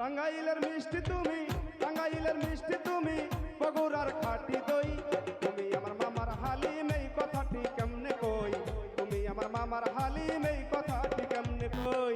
টাঙ্গাইলের মিষ্টি তুমি, টাঙ্গাইলের মিষ্টি তুমি, বগুড়ার খাটি দই। তুমি আমার মামার হালি নেই কথাটি কেমনে কই? তুমি আমার মামার হালি নেই কথাটি কেমনে কই?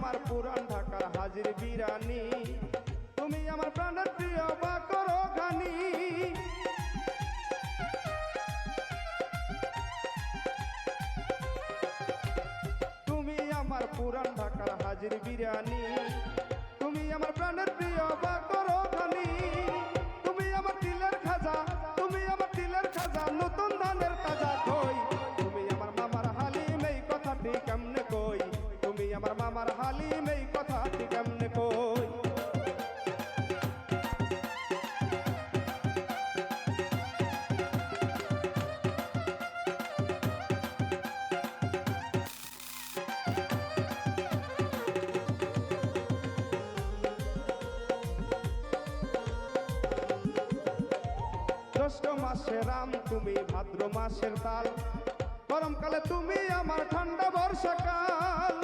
আমার পুরান ঢাকার হাজির বিরানি। তুমি আমার প্রাণের প্রিয় বা করো গানি তুমি আমার পুরান ঢাকার হাজির বিরানি। মাসে রাম, তুমি ভাদ্র মাসের তাল। গরমকালে তুমি আমার ঠান্ডা বর্ষাকাল।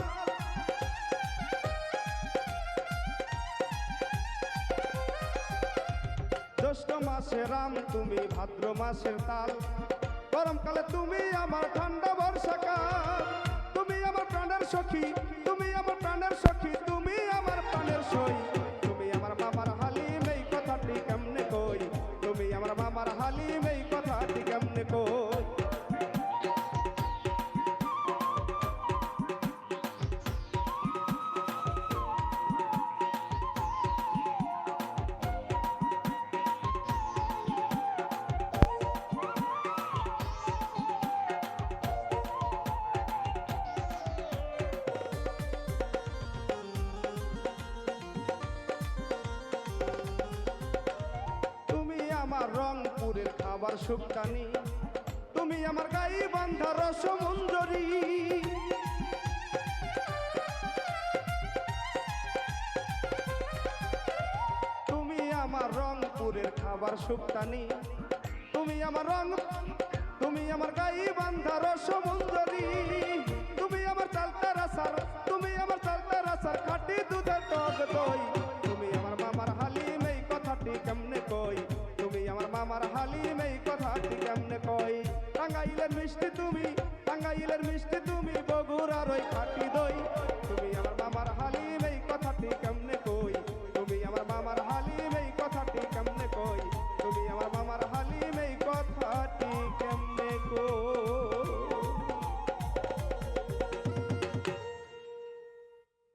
জ্যৈষ্ঠ মাসে রাম, তুমি ভাদ্র মাসের তাল। গরমকালে তুমি আমার ঠান্ডা বর্ষাকাল। তুমি আমার প্রাণের সখী, তুমি আমার প্রাণের সখী, তুমি আমার প্রাণের সই। তুমি আমার মামার হালিম, এই কথাটি কেমনে কই? তুমি আমার মামার হালিম কথাটি কেমনে কই? আমার রংপুরের খাবার সুক্তানি তুমি আমার গাই বান্ধা রসমঞ্জরি তুমি আমার রংপুরের খাবার সুক্তানি তুমি আমার রং, তুমি আমার গাই বান্ধা রসমঞ্জরি তুমি আমার চালতা রাসার তুমি আমার চালতা রাসার খাটি দুধের টক দই। মিষ্টি তুমি টাঙ্গাইলের মিষ্টি তুমি বগুড়ার ওই খাটি দই।